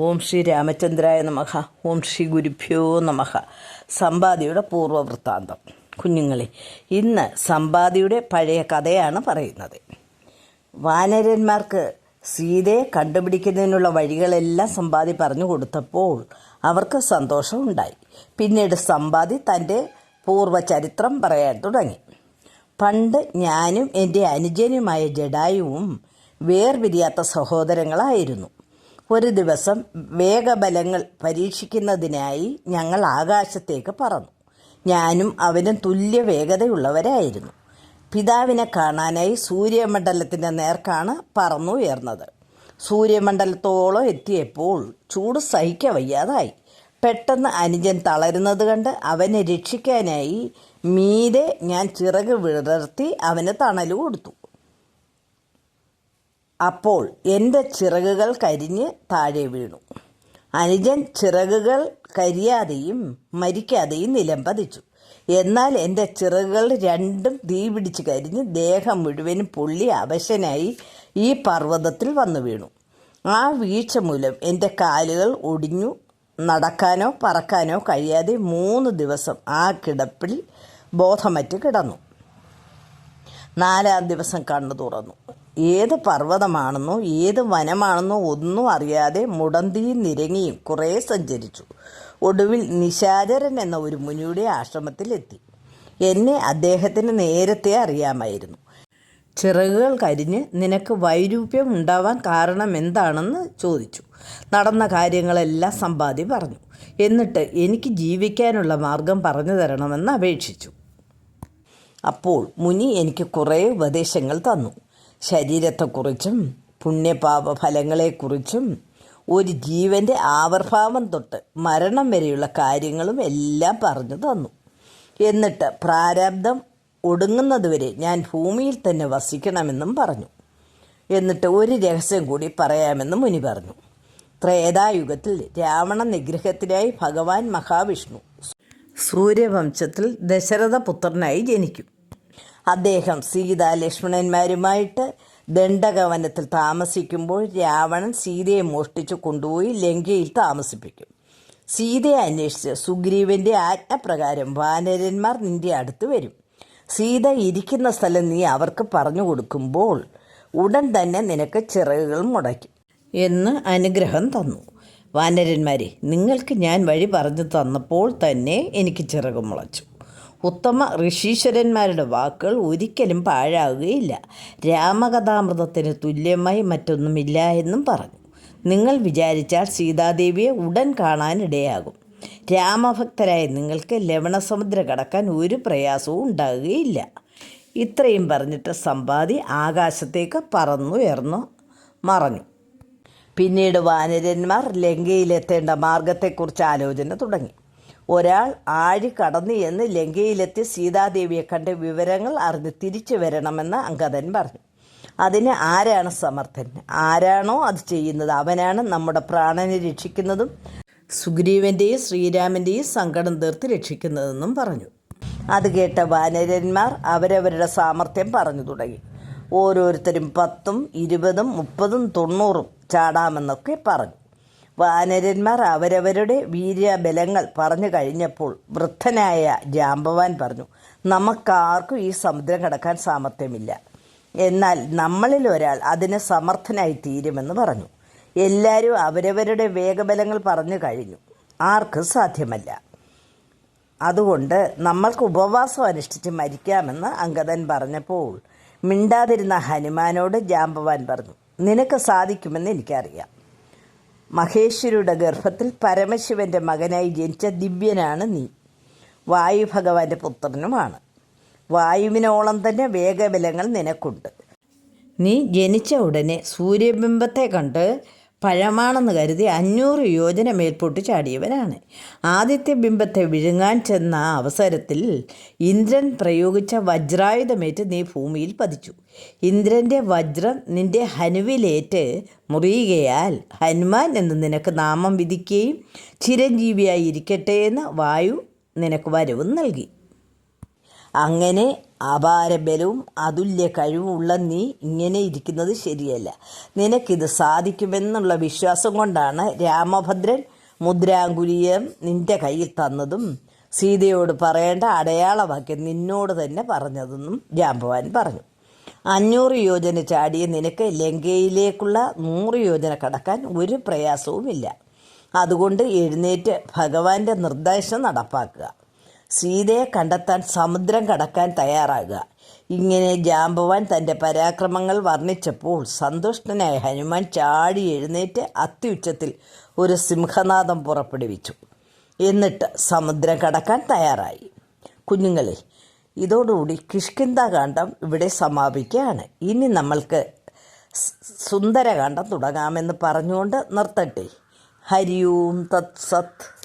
ഓം ശ്രീ രാമചന്ദ്രായ നമഹ ഓം ശ്രീ ഗുരുഭ്യോ നമഹ സമ്പാദിയുടെ പൂർവവൃത്താന്തം കുഞ്ഞുങ്ങളെ ഇന്ന് സമ്പാദിയുടെ പഴയ കഥയാണ് പറയുന്നത്. വാനരന്മാർക്ക് സീതയെ കണ്ടുപിടിക്കുന്നതിനുള്ള വഴികളെല്ലാം സമ്പാദി പറഞ്ഞു കൊടുത്തപ്പോൾ അവർക്ക് സന്തോഷമുണ്ടായി പിന്നീട് സമ്പാദി തന്റെ പൂർവചരിത്രം പറയാൻ തുടങ്ങി. പണ്ട് ഞാനും എന്റെ അനുജനുമായ ജഡായുവും വേർപിരിയാത്ത സഹോദരങ്ങളായിരുന്നു. ഒരു ദിവസം വേഗബലങ്ങൾ പരീക്ഷിക്കുന്നതിനായി ഞങ്ങൾ ആകാശത്തേക്ക് പറന്നു. ഞാനും അവനും തുല്യ വേഗതയുള്ളവരായിരുന്നു. പിതാവിനെ കാണാനായി സൂര്യമണ്ഡലത്തിന്റെ നേർക്കാണ് പറന്നുയർന്നത് സൂര്യമണ്ഡലത്തോളം എത്തിയപ്പോൾ ചൂട് സഹിക്ക വയ്യാതായി. പെട്ടെന്ന് അനുജൻ തളരുന്നത് കണ്ട് അവനെ രക്ഷിക്കാനായി മീതെ ഞാൻ ചിറക് വിടർത്തി അവന് തണൽ കൊടുത്തു. അപ്പോൾ എന്റെ ചിറകുകൾ കരിഞ്ഞ് താഴെ വീണു. അനുജൻ ചിറകുകൾ കരിയാതെയും മരിക്കാതെയും നിലം പതിച്ചു. എന്നാൽ എന്റെ ചിറകുകൾ രണ്ടും തീ പിടിച്ച് കരിഞ്ഞ് ദേഹം മുഴുവനും പൊള്ളി അവശനായി ഈ പർവതത്തിൽ വന്നു വീണു. ആ വീഴ്ച മൂലം എന്റെ കാലുകൾ ഒടിഞ്ഞു. നടക്കാനോ പറക്കാനോ കഴിയാതെ മൂന്ന് ദിവസം ആ കിടപ്പിൽ ബോധമറ്റ് കിടന്നു. നാലാം ദിവസം കണ്ണു തുറന്നു. ഏത് പർവതമാണെന്നോ ഏത് വനമാണെന്നോ ഒന്നും അറിയാതെ മുടന്തിയും നിരങ്ങിയും കുറേ സഞ്ചരിച്ചു. ഒടുവിൽ നിശാചരൻ എന്ന ഒരു മുനിയുടെ ആശ്രമത്തിലെത്തി. എന്നെ അദ്ദേഹത്തിന് നേരത്തെ അറിയാമായിരുന്നു. ചിറകുകൾ കരിഞ്ഞ് നിനക്ക് വൈരൂപ്യം ഉണ്ടാവാൻ കാരണം എന്താണെന്ന് ചോദിച്ചു. നടന്ന കാര്യങ്ങളെല്ലാം സമ്പാദ്യം പറഞ്ഞു. എന്നിട്ട് എനിക്ക് ജീവിക്കാനുള്ള മാർഗം പറഞ്ഞു തരണമെന്ന് അപേക്ഷിച്ചു. അപ്പോൾ മുനി എനിക്ക് കുറേ ഉപദേശങ്ങൾ തന്നു. ശരീരത്തെക്കുറിച്ചും പുണ്യപാപ ഫലങ്ങളെക്കുറിച്ചും ഒരു ജീവന്റെ ആവിർഭാവം തൊട്ട് മരണം വരെയുള്ള കാര്യങ്ങളും എല്ലാം പറഞ്ഞു തന്നു. എന്നിട്ട് പ്രാരബ്ധം ഒടുങ്ങുന്നതുവരെ ഞാൻ ഭൂമിയിൽ തന്നെ വസിക്കണമെന്നും പറഞ്ഞു. എന്നിട്ട് ഒരു രഹസ്യം കൂടി പറയാമെന്ന് മുനി പറഞ്ഞു. ത്രേതായുഗത്തിൽ രാവണ നിഗ്രഹത്തിനായി ഭഗവാൻ മഹാവിഷ്ണു സൂര്യവംശത്തിൽ ദശരഥപുത്രനായി ജനിക്കും. അദ്ദേഹം സീത ലക്ഷ്മണന്മാരുമായിട്ട് ദണ്ഡകവനത്തിൽ താമസിക്കുമ്പോൾ രാവണൻ സീതയെ മോഷ്ടിച്ചു കൊണ്ടുപോയി ലങ്കയിൽ താമസിപ്പിക്കും. സീതയെ അന്വേഷിച്ച് സുഗ്രീവന്റെ ആജ്ഞപ്രകാരം വാനരന്മാർ നിന്റെ അടുത്ത് വരും. സീത ഇരിക്കുന്ന സ്ഥലം നീ അവർക്ക് പറഞ്ഞു കൊടുക്കുമ്പോൾ ഉടൻ തന്നെ നിനക്ക് ചിറകുകൾ മുടയ്ക്കും എന്ന് അനുഗ്രഹം തന്നു. വാനരന്മാരെ നിങ്ങൾക്ക് ഞാൻ വഴി പറഞ്ഞു തന്നപ്പോൾ തന്നെ എനിക്ക് ചിറക് മുളച്ചു. ഉത്തമ ഋഷീശ്വരന്മാരുടെ വാക്കുകൾ ഒരിക്കലും പാഴാകുകയില്ല. രാമകഥാമൃതത്തിന് തുല്യമായി മറ്റൊന്നുമില്ല എന്നും പറഞ്ഞു. നിങ്ങൾ വിചാരിച്ചാൽ സീതാദേവിയെ ഉടൻ കാണാനിടയാകും. രാമഭക്തരായ നിങ്ങൾക്ക് ലവണസമുദ്ര കടക്കാൻ ഒരു പ്രയാസവും ഉണ്ടാകുകയില്ല. ഇത്രയും പറഞ്ഞിട്ട് സമ്പാദി ആകാശത്തേക്ക് പറന്നുയർന്നു മറഞ്ഞു. പിന്നീട് വാനരന്മാർ ലങ്കയിലെത്തേണ്ട മാർഗത്തെക്കുറിച്ച് ആലോചന തുടങ്ങി. ഒരാൾ ആഴി കടന്നു എന്ന് ലങ്കയിലെത്തി സീതാദേവിയെ കണ്ട് വിവരങ്ങൾ അറിഞ്ഞ് തിരിച്ചു വരണമെന്ന് അങ്കദൻ പറഞ്ഞു. അതിന് ആരാണ് സമർത്ഥൻ? ആരാണോ അത് ചെയ്യുന്നത്? അവനാണ് നമ്മുടെ പ്രാണനെ രക്ഷിക്കുന്നതും സുഗ്രീവന്റെയും ശ്രീരാമന്റെയും സങ്കടം തീർത്ത് രക്ഷിക്കുന്നതെന്നും പറഞ്ഞു. അത് കേട്ട വാനരന്മാർ അവരവരുടെ സാമർഥ്യം പറഞ്ഞു തുടങ്ങി. ഓരോരുത്തരും പത്തും ഇരുപതും മുപ്പതും തൊണ്ണൂറും ചാടാമെന്നൊക്കെ പറഞ്ഞു. വാനരന്മാർ അവരവരുടെ വീര്യബലങ്ങൾ പറഞ്ഞു കഴിഞ്ഞപ്പോൾ വൃദ്ധനായ ജാമ്പവാൻ പറഞ്ഞു നമുക്കാർക്കും ഈ സമുദ്രം കടക്കാൻ സാമർഥ്യമില്ല. എന്നാൽ നമ്മളിൽ ഒരാൾ അതിന് സമർത്ഥനായി തീരുമെന്ന് പറഞ്ഞു. എല്ലാവരും അവരവരുടെ വേഗബലങ്ങൾ പറഞ്ഞു കഴിഞ്ഞു. ആർക്കും സാധ്യമല്ല. അതുകൊണ്ട് നമ്മൾക്ക് ഉപവാസം അനുഷ്ഠിച്ച് മരിക്കാമെന്ന് അങ്കദൻ പറഞ്ഞപ്പോൾ മിണ്ടാതിരുന്ന ഹനുമാനോട് ജാമ്പവാൻ പറഞ്ഞു നിനക്ക് സാധിക്കുമെന്ന് എനിക്കറിയാം. മഹേശ്വരിയുടെ ഗർഭത്തിൽ പരമശിവന്റെ മകനായി ജനിച്ച ദിവ്യനാണ് നീ. വായു ഭഗവാന്റെ പുത്രനുമാണ്. വായുവിനോളം തന്നെ വേഗബലങ്ങൾ നിനക്കുണ്ട്. നീ ജനിച്ച ഉടനെ സൂര്യബിംബത്തെ കണ്ട് പഴമാണെന്ന് കരുതി അഞ്ഞൂറ് യോജന മേൽപോട്ട് ചാടിയവരാണ്. ആദിത്യ ബിംബത്തെ വിഴുങ്ങാൻ ചെന്ന അവസരത്തിൽ ഇന്ദ്രൻ പ്രയോഗിച്ച വജ്രായുധമേറ്റ് നീ ഭൂമിയിൽ പതിച്ചു. ഇന്ദ്രന്റെ വജ്രം നിന്റെ ഹനുവിലേറ്റ് മുറിയുകയാൽ ഹനുമാൻ എന്ന് നിനക്ക് നാമം വിധിക്കുകയും ചിരഞ്ജീവിയായി ഇരിക്കട്ടെ എന്ന് വായു നിനക്ക് വരവും നൽകി. അങ്ങനെ അപാരബലവും അതുല്യ കഴിവുമുള്ള നീ ഇങ്ങനെ ഇരിക്കുന്നത് ശരിയല്ല. നിനക്കിത് സാധിക്കുമെന്നുള്ള വിശ്വാസം കൊണ്ടാണ് രാമഭദ്രൻ മുദ്രാങ്കുലിയം നിന്റെ കയ്യിൽ തന്നതും സീതയോട് പറയേണ്ട അടയാളവാക്യം നിന്നോട് തന്നെ പറഞ്ഞതെന്നും രാംഭവാൻ പറഞ്ഞു. അഞ്ഞൂറ് യോജന ചാടിയ നിനക്ക് ലങ്കയിലേക്കുള്ള നൂറ് യോജന കടക്കാൻ ഒരു പ്രയാസവുമില്ല. അതുകൊണ്ട് എഴുന്നേറ്റ് ഭഗവാന്റെ നിർദ്ദേശം നടപ്പാക്കുക. സീതയെ കണ്ടെത്താൻ സമുദ്രം കടക്കാൻ തയ്യാറാകുക. ഇങ്ങനെ ജാമ്പവാൻ തന്റെ പരാക്രമങ്ങൾ വർണിച്ചപ്പോൾ സന്തുഷ്ടനായ ഹനുമാൻ ചാടി എഴുന്നേറ്റ് അത്യുച്ചത്തിൽ ഒരു സിംഹനാദം പുറപ്പെടുവിച്ചു. എന്നിട്ട് സമുദ്രം കടക്കാൻ തയ്യാറായി. കുഞ്ഞുങ്ങളെ ഇതോടുകൂടി കിഷ്കിന്താകാന്ഡം ഇവിടെ സമാപിക്കുകയാണ്. ഇനി നമ്മൾക്ക് സുന്ദരകാന്ഡം തുടങ്ങാമെന്ന് പറഞ്ഞുകൊണ്ട് നിർത്തട്ടെ. ഹരി ഓം തത് സത്.